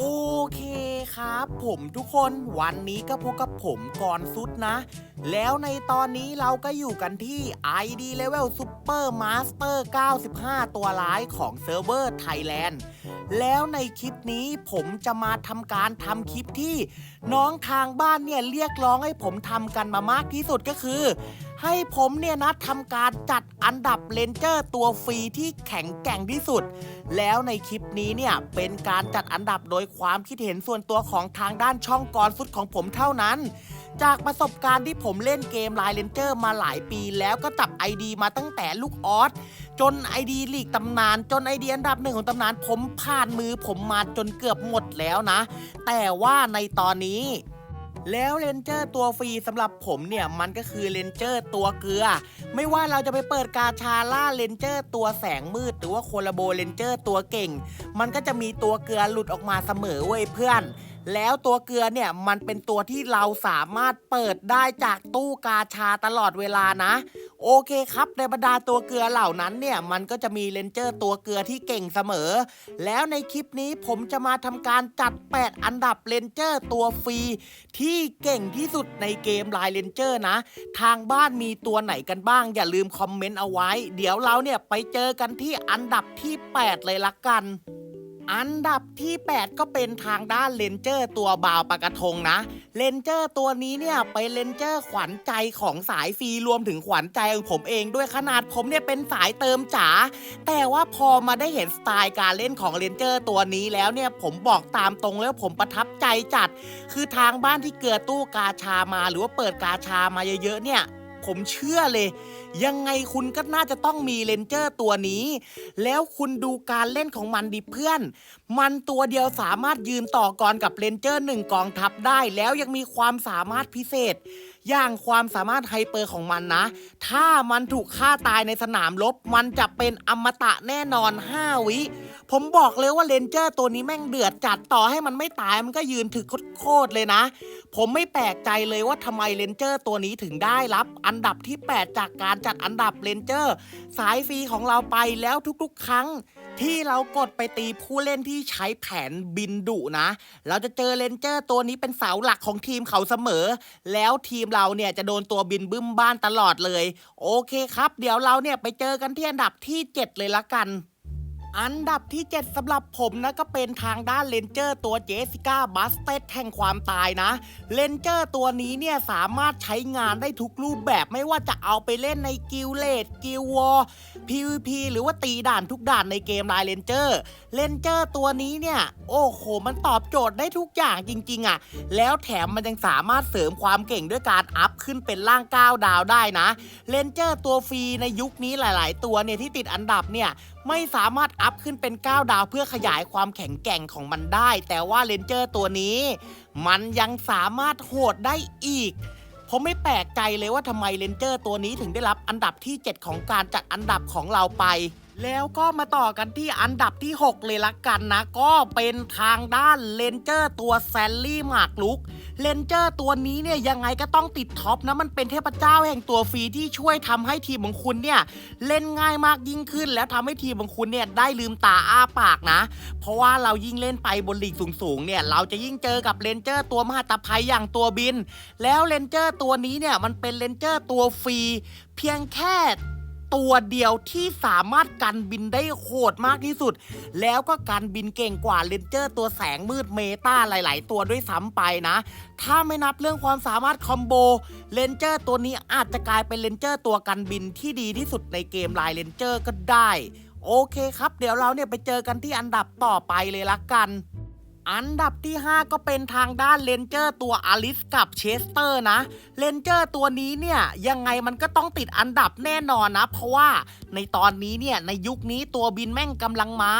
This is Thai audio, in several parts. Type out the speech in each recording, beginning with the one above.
โอเคครับ ผมทุกคนวันนี้ก็พบกับผมก่อนสุดนะ แล้วในตอนนี้เราก็อยู่กันที่ ID Level Super Master 95 ตัวร้ายของเซิร์ฟเวอร์ไทยแลนด์ แล้วในคลิปนี้ผมจะมาทำการทำคลิปที่น้องทางบ้านเนี่ยเรียกร้องให้ผมทำกันมามากที่สุดก็คือ ให้ผมเนี่ยนะทำการจัดอันดับเลนเจอร์ตัวฟรีที่แข็งแกร่งที่สุด แล้วในคลิปนี้เนี่ยเป็นการจัดอันดับโดยความคิดเห็นส่วนตัวของทางด้านช่องกรสุดของผมเท่านั้น จากประสบการณ์ที่ผมเล่นเกมไลน์เลนเจอร์มาหลายปีแล้วก็จับ ID มาตั้งแต่ลูกออสจน ID ลีกตำนาน จน ID อันดับหนึ่งของตำนาน ผมผ่านมือผมมาจนเกือบหมดแล้วนะ แต่ว่าในตอนนี้แล้วเลนเจอร์ตัวฟรีสำหรับผมเนี่ยมันก็คือเลนเจอร์ตัวเกลือ ไม่ว่าเราจะไปเปิดกาชาล่าเลนเจอร์ตัวแสงมืด หรือว่าโคลาโบเลนเจอร์ตัวเก่ง มันก็จะมีตัวเกลือหลุดออกมาเสมอเว้ยเพื่อน แล้วตัวเกลือเนี่ยมันเป็นตัวที่เราสามารถเปิดได้จากตู้กาชาตลอดเวลานะ โอเคครับในบรรดาตัวเกลือเหล่านั้นเนี่ยมันก็จะมีเลนเจอร์ตัวเกลือที่เก่งเสมอ แล้วในคลิปนี้ผมจะมาทำการจัด 8 อันดับเลนเจอร์ตัวฟรีที่เก่งที่สุดในเกมไลน์เลนเจอร์นะ ทางบ้านมีตัวไหนกันบ้าง อย่าลืมคอมเมนต์เอาไว้ เดี๋ยวเราเนี่ยไปเจอกันที่อันดับที่ 8 เลยละกัน อันดับที่ 8 ก็เป็นทางด้านเลนเจอร์ตัวบาวปากระทงนะเลนเจอร์ตัวนี้เนี่ยไปนเลนเจอร์ขวัญใจของสายฟรีรวมถึงขวัญใจของผมเองด้วยขนาดผมเนี่ยเป็นสายเติมจ๋าแต่ว่าพอมาได้เห็นสไตล์การเล่นของเลนเจอร์ตัวนี้แล้วเนี่ยผมบอกตามตรงแล้วผมประทับใจจัด คือทางบ้านที่เกิดตู้กาชามาหรือว่าเปิดกาชามาเยอะๆเนี่ย ผมเชื่อเลย ยังไงคุณก็น่าจะต้องมีเลนเจอร์ตัวนี้ แล้วคุณดูการเล่นของมันดิเพื่อน มันตัวเดียวสามารถยืนต่อกรกับเลนเจอร์หนึ่งกองทัพได้ แล้วยังมีความสามารถพิเศษ อย่างความสามารถไฮเปอร์ของมันนะ ถ้ามันถูกฆ่าตายในสนามรบมันจะเป็นอมตะแน่นอน 5 วิผมบอกเลยว่าเลนเจอร์ตัวนี้แม่งเดือดจัดต่อให้มันไม่ตายมันก็ยืนถึกโคตรเลยนะผมไม่แปลกใจเลยว่าทำไมเลนเจอร์ตัวนี้ถึงได้รับ อันดับที่ 8 จากการจัดอันดับเลนเจอร์สายฟรีของเราไปแล้วทุกๆ ครั้ง ที่เรากดไปตีผู้เล่นที่ใช้แผนบินดุนะ เราจะเจอเลนเจอร์ตัวนี้เป็นเสาหลักของทีมเขาเสมอ แล้วทีมเราเนี่ยจะโดนตัวบินบึ้มบ้านตลอดเลย โอเคครับ เดี๋ยวเราเนี่ยไปเจอกันที่อันดับที่ 7 เลยละกัน อันดับที่ 7สำหรับผมนะก็เป็นทางด้านเลนเจอร์ตัวเจสิก้าบัสเตดแห่งความตายนะเลนเจอร์ตัวนี้เนี่ยสามารถใช้งานได้ทุกรูปแบบไม่ว่าจะเอาไปเล่นในกิลเลดกิลวอร์ PVP หรือว่าตีด่านทุกด่านในเกมไลน์เลนเจอร์เลนเจอร์ตัวนี้เนี่ย โอ้โห มันตอบโจทย์ได้ทุกอย่างจริง ๆอะ่ะ แล้วแถมมันยังสามารถเสริมความเก่งด้วยการอัพขึ้นเป็นล่าง9ดาวได้นะเลนเจอร์ตัวฟรีในยุคนี้หลาย ๆ ตัวเนี่ยที่ติดอันดับเนี่ย ไม่สามารถอัพขึ้นเป็น 9 ดาวเพื่อขยายความแข็งแกร่งของมันได้ แต่ว่าเลนเจอร์ตัวนี้ มันยังสามารถโหดได้อีก ผมไม่แปลกใจเลยว่าทำไมเลนเจอร์ตัวนี้ถึงได้รับอันดับที่ 7 ของการจัดอันดับของเราไป แล้วก็มาต่อกันที่อันดับที่ 6 เลยละกันนะ ก็เป็นทางด้านเลนเจอร์ตัวแซลลี่หมากลุก เลนเจอร์ตัวนี้เนี่ยยังไงก็ต้องติดท็อปนะมันเป็นเทพเจ้าแห่งตัวฟรีที่ช่วยทำให้ทีมของคุณเนี่ยเล่นง่ายมากยิ่งขึ้น แล้วทำให้ทีมของคุณเนี่ยได้ลืมตาอ้าปากนะ เพราะว่าเรายิ่งเล่นไปบนลีกสูงๆเนี่ยเราจะยิ่งเจอกับเลนเจอร์ตัวมหาตภัยอย่างตัวบิน แล้วเลนเจอร์ตัวนี้เนี่ยมันเป็นเลนเจอร์ตัวฟรีเพียงแค่ ตัวเดียวที่สามารถกันบินได้โหดมากที่สุด แล้วก็การบินเก่งกว่าเลนเจอร์ตัวแสงมืดเมตาหลาย ๆ ตัวด้วยซ้ำไปนะ ถ้าไม่นับเรื่องความสามารถคอมโบเลนเจอร์ตัวนี้อาจจะกลายเป็นเลนเจอร์ตัวกันบินที่ดีที่สุดในเกมไลน์เลนเจอร์ก็ได้ โอเคครับ เดี๋ยวเราเนี่ยไปเจอกันที่อันดับต่อไปเลยละกัน อันดับที่ 5 ก็เป็นทางด้านเลนเจอร์ตัวอลิสกับเชสเตอร์นะเลนเจอร์ตัวนี้เนี่ยยังไงมันก็ต้องติดอันดับแน่นอนนะ เพราะว่าในตอนนี้เนี่ยในยุคนี้ตัวบินแม่งกำลังมา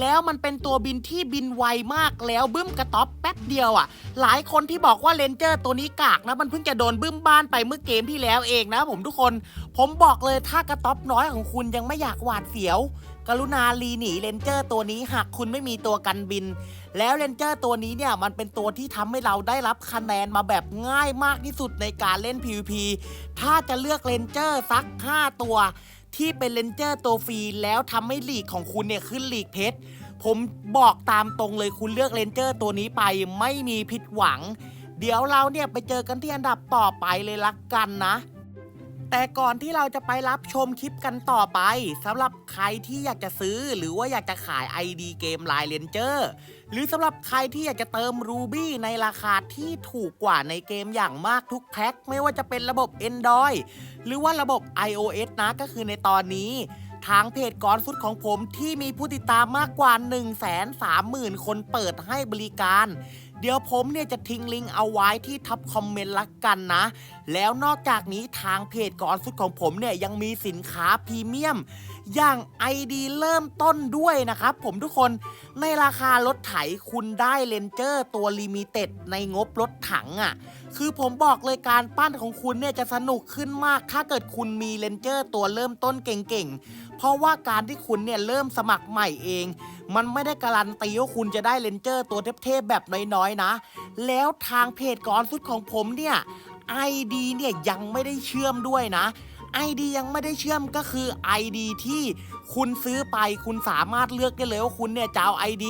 แล้วมันเป็นตัวบินที่บินไวมากแล้วบึ้มกระต๊อบแป๊บเดียวอะ่ะ หลายคนที่บอกว่าเลนเจอร์ตัวนี้กากนะมันเพิ่งจะโดนบึ้มบ้านไปเมื่อเกมที่แล้วเองนะผมทุกคน ผมบอกเลยถ้ากระต๊อบน้อยของคุณยังไม่อยากหวาดเสียว กรุณาลีหนีเลนเจอร์ตัวนี้หากคุณไม่มีตัวกันบิน แล้วเลนเจอร์ตัวนี้เนี่ยมันเป็นตัวที่ทำให้เราได้รับคะแนนมาแบบง่ายมากที่สุดในการเล่น PVP ถ้าจะเลือกเลนเจอร์สัก 5 ตัว ที่เป็นเลนเจอร์ตัวฟรีแล้วทำให้ลีกของคุณเนี่ยขึ้นลีกเพชรผมบอกตามตรงเลยคุณเลือกเลนเจอร์ตัวนี้ไปไม่มีผิดหวัง เดี๋ยวเราเนี่ยไปเจอกันที่อันดับต่อไปเลยละกันนะ แต่ก่อนที่เราจะไปรับชมคลิปกันต่อไปสำหรับใครที่อยากจะซื้อหรือว่าอยากจะขาย ID เกม Line Ranger หรือสำหรับใครที่อยากจะเติม Ruby ในราคาที่ถูกกว่าในเกมอย่างมากทุกแพ็ค ไม่ว่าจะเป็นระบบ Android หรือว่าระบบ iOS นะก็คือในตอนนี้ ทางเพจก่อนสุดของผมที่มีผู้ติดตามมากกว่า 1 3 0 0 0 0 คนเปิดให้บริการ เดี๋ยวผมเนี่ยจะทิ้งลิงก์เอาไว้ที่ทับคอมเมนต์ละกันนะ แล้วนอกจากนี้ทางเพจก่อนสุดของผมเนี่ยยังมีสินค้าพรีเมียม อย่าง ID เริ่มต้นด้วยนะครับผมทุกคนในราคารถไถคุณได้เลนเจอร์ตัวลิมิเต็ดในงบรถถังอะ่ะคือผมบอกเลยการปั้นของคุณเนี่ยจะสนุกขึ้นมาก ถ้าเกิดคุณมีเลนเจอร์ตัวเริ่มต้นเก่งๆ เพราะว่าการที่คุณเนี่ยเริ่มสมัครใหม่เอง มันไม่ได้การันตีว่าคุณจะได้เลนเจอร์ตัวเทพๆแบบน้อยๆนะ แล้วทางเพจก่อนสุดของผมเนี่ย ID เนี่ยยังไม่ได้เชื่อมด้วยนะ ID ยังไม่ได้เชื่อมก็คือ ID ที่คุณซื้อไปคุณสามารถเลือกได้เลยว่าคุณเนี่ยจะเอา ID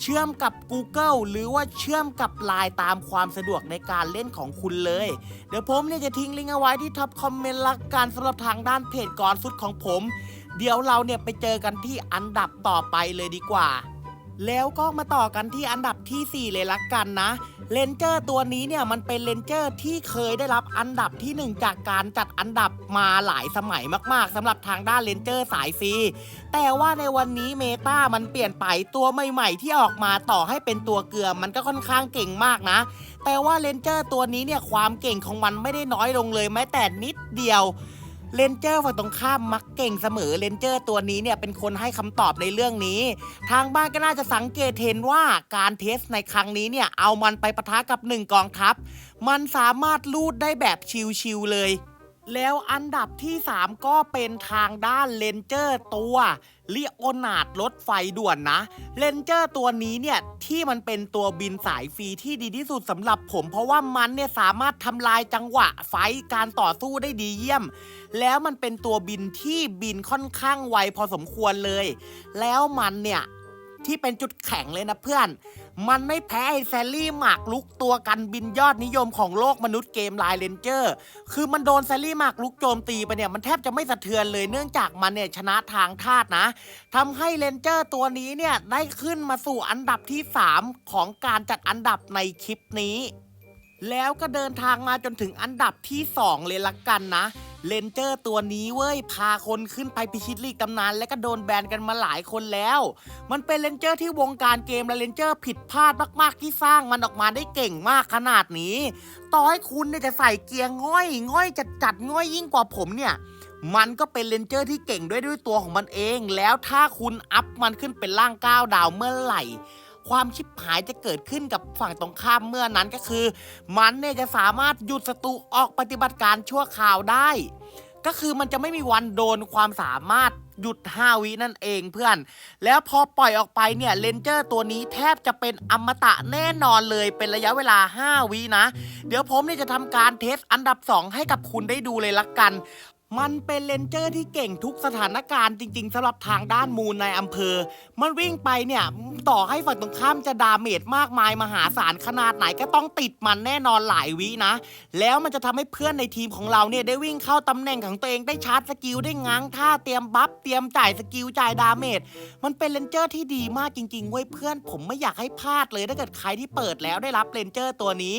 เชื่อมกับ Google หรือว่าเชื่อมกับ Line ตามความสะดวกในการเล่นของคุณเลย เดี๋ยวผมเนี่ยจะทิ้งลิงก์เอาไว้ที่ท็อปคอมเมนต์ละกันสำหรับทางด้านเพจก่อนสุดของผม เดี๋ยวเราเนี่ยไปเจอกันที่อันดับต่อไปเลยดีกว่า แล้วก็มาต่อกันที่อันดับทีสี่ 4 เลยละกันนะ เลนเจอร์ตัวนี้เนี่ยมันเป็นเลนเจอร์ที่เคยได้รับอันดับที่ 1 จากการจัดอันดับมาหลายสมัยมากๆสำหรับทางด้านเลนเจอร์สายฟรีแต่ว่าในวันนี้เมตามันเปลี่ยนไปตัวใหม่ ๆ ที่ออกมาต่อให้เป็นตัวเกลือมันก็ค่อนข้างเก่งมากนะ แต่ว่าเลนเจอร์ตัวนี้เนี่ยความเก่งของมันไม่ได้น้อยลงเลยแม้แต่นิดเดียว เลนเจอร์ฝั่งตรงข้ามมักเก่งเสมอเลนเจอร์ตัวนี้เนี่ยเป็นคนให้คำตอบในเรื่องนี้ ทางบ้านก็น่าจะสังเกตเห็นว่าการเทสในครั้งนี้เนี่ยเอามันไปปะทะกับหนึ่งกองทัพ มันสามารถลูดได้แบบชิวๆเลย แล้วอันดับที่ 3 ก็เป็นทางด้านเลนเจอร์ตัวลิโอนาดรถไฟด่วนนะเลนเจอร์ตัวนี้เนี่ย ที่มันเป็นตัวบินสายฟรีที่ดีที่สุดสำหรับผม เพราะว่ามันเนี่ยสามารถทำลายจังหวะไฟการต่อสู้ได้ดีเยี่ยม แล้วมันเป็นตัวบินที่บินค่อนข้างไวพอสมควรเลย แล้วมันเนี่ยที่เป็นจุดแข็งเลยนะเพื่อน มันไม่แพ้ไอ้แซลลี่หมากลุกตัวกันบินยอดนิยมของโลกมนุษย์เกมไลน์เลนเจอร์ คือมันโดนแซลลี่หมากลุกโจมตีไปเนี่ยมันแทบจะไม่สะเทือนเลยเนื่องจากมันเนี่ยชนะทางธาตุนะทำให้เลนเจอร์ตัวนี้เนี่ยได้ขึ้นมาสู่อันดับที่ 3 ของการจัดอันดับในคลิปนี้ แล้วก็เดินทางมาจนถึงอันดับที่ 2 เลยละกันนะ เลนเจอร์ตัวนี้เว้ย พาคนขึ้นไปพิชิตลีกตำนาน และก็โดนแบนกันมาหลายคนแล้ว มันเป็นเลนเจอร์ที่วงการเกมและเลนเจอร์ผิดพลาดมาก ๆ ที่สร้างมันออกมาได้เก่งมากขนาดนี้ ต่อให้คุณเนี่ยจะใส่เกียร์ง่อย ง่อยจัดจัดง่อยยิ่งกว่าผมเนี่ยมันก็เป็นเลนเจอร์ที่เก่งด้วยด้วยตัวของมันเอง แล้วถ้าคุณอัพมันขึ้นเป็นร่างก้าวดาวเมื่อไหร่ ความชิบหายจะเกิดขึ้นกับฝั่งตรงข้ามเมื่อนั้นก็คือ มันเนี่ยจะสามารถหยุดศัตรูออกปฏิบัติการชั่วคราวได้ ก็คือมันจะไม่มีวันโดนความสามารถหยุด 5 วินั่นเองเพื่อน แล้วพอปล่อยออกไปเนี่ยเลนเจอร์ตัวนี้แทบจะเป็นอมตะแน่นอนเลยเป็นระยะเวลา 5 วินะ เดี๋ยวผมเนี่ยจะทำการเทสอันดับ 2 ให้กับคุณได้ดูเลยละกัน มันเป็นเลนเจอร์ที่เก่งทุกสถานการณ์จริง ๆสำหรับทางด้านมูลในอำเภอ มันวิ่งไปเนี่ย ต่อให้ฝั่งตรงข้ามจะดาเมจมากมายมหาศาลขนาดไหนก็ต้องติดมันแน่นอนหลายวินะ แล้วมันจะทำให้เพื่อนในทีมของเราเนี่ยได้วิ่งเข้าตำแหน่งของตัวเองได้ชาร์จสกิลได้ง้างท่าเตรียมบัฟเตรียมจ่ายสกิลจ่ายดาเมจมันเป็นเลนเจอร์ที่ดีมากจริงๆเว้ยเพื่อนผมไม่อยากให้พลาดเลยถ้าเกิดใครที่เปิดแล้วได้รับเลนเจอร์ตัวนี้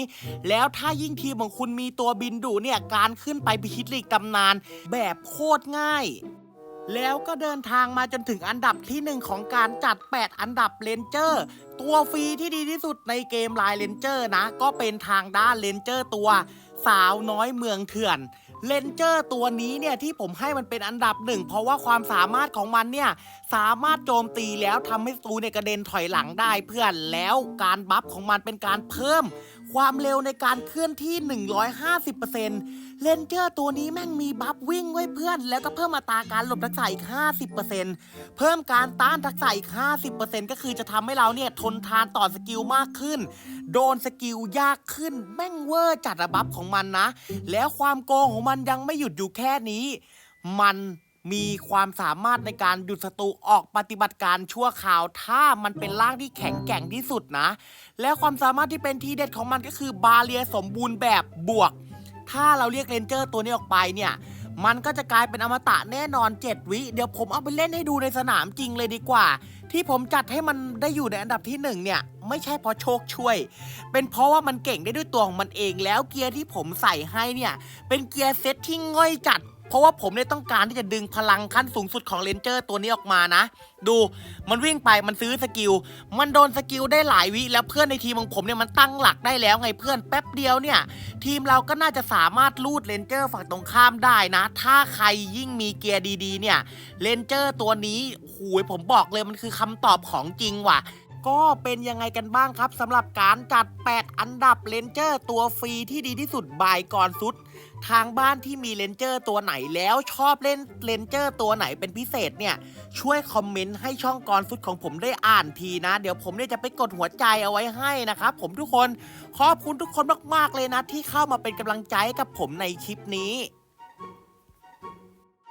แล้วถ้ายิ่งทีมของคุณมีตัวบินดุเนี่ยการขึ้นไปพิชิตลีกตำนานแบบโคตรง่าย แล้วก็เดินทางมาจนถึงอันดับที่หนึ่งของการจัด 8 อันดับเลนเจอร์ ตัวฟรีที่ดีที่สุดในเกมไลน์เลนเจอร์นะ ก็เป็นทางด้านเลนเจอร์ตัวสาวน้อยเมืองเถื่อนเลนเจอร์ตัวนี้เนี่ยที่ผมให้มันเป็นอันดับหนึ่งเพราะว่าความสามารถของมันเนี่ยสามารถโจมตีแล้วทำให้ศัตรูเนี่ยกระเด็นถอยหลังได้เพื่อนแล้วการบัฟของมันเป็นการเพิ่ม ความเร็วในการเคลื่อนที่ 150%เลนเจอร์ตัวนี้แม่งมีบัฟวิ่งไว้เพื่อน แล้วก็เพิ่มอัตราการหลบทักษะอีก 50%เพิ่มการต้านทักษะอีก 50%ก็คือจะทำให้เราเนี่ยทนทานต่อสกิลมากขึ้น โดนสกิลยากขึ้น แม่งเวอร์จัดระบัฟของมันนะ แล้วความโกงของมันยังไม่หยุดอยู่แค่นี้ มัน มีความสามารถในการหยุดศัตรูออกปฏิบัติการชั่วคราว ถ้ามันเป็นร่างที่แข็งแกร่งที่สุดนะ และความสามารถที่เป็นทีเด็ดของมันก็คือบาเรียสมบูรณ์แบบบวก ถ้าเราเรียกเรนเจอร์ตัวนี้ออกไปเนี่ยมันก็จะกลายเป็นอมตะแน่นอน 7 วิ เดี๋ยวผมเอาไปเล่นให้ดูในสนามจริงเลยดีกว่า ที่ผมจัดให้มันได้อยู่ในอันดับที่หนึ่งเนี่ยไม่ใช่เพราะโชคช่วย เป็นเพราะว่ามันเก่งได้ด้วยตัวของมันเองแล้วเกียร์ที่ผมใส่ให้เนี่ยเป็นเกียร์เซตที่ง่อยจัด เพราะว่าผมเนี่ยต้องการที่จะดึงพลังขั้นสูงสุดของเลนเจอร์ตัวนี้ออกมานะ ดูมันวิ่งไปมันซื้อสกิล มันโดนสกิลได้หลายวิ แล้วเพื่อนในทีมของผมเนี่ยมันตั้งหลักได้แล้วไงเพื่อนแป๊บเดียวเนี่ย ทีมเราก็น่าจะสามารถลูดเลนเจอร์ฝั่งตรงข้ามได้นะ ถ้าใครยิ่งมีเกียร์ดีๆ เนี่ยเลนเจอร์ตัวนี้หูยผมบอกเลยมันคือคำตอบของจริงว่ะ ก็เป็นยังไงกันบ้างครับสำหรับการจัด 8 อันดับเลนเจอร์ตัวฟรีที่ดีที่สุดบายก่อนสุด ทางบ้านที่มีเลนเจอร์ตัวไหนแล้วชอบเล่นเลนเจอร์ตัวไหนเป็นพิเศษเนี่ย ช่วยคอมเมนต์ให้ช่องกรฟุตของผมได้อ่านทีนะ เดี๋ยวผมเนี่ยจะไปกดหัวใจเอาไว้ให้นะครับผมทุกคนขอบคุณทุกคนมากๆเลยนะ ที่เข้ามาเป็นกำลังใจกับผมในคลิปนี้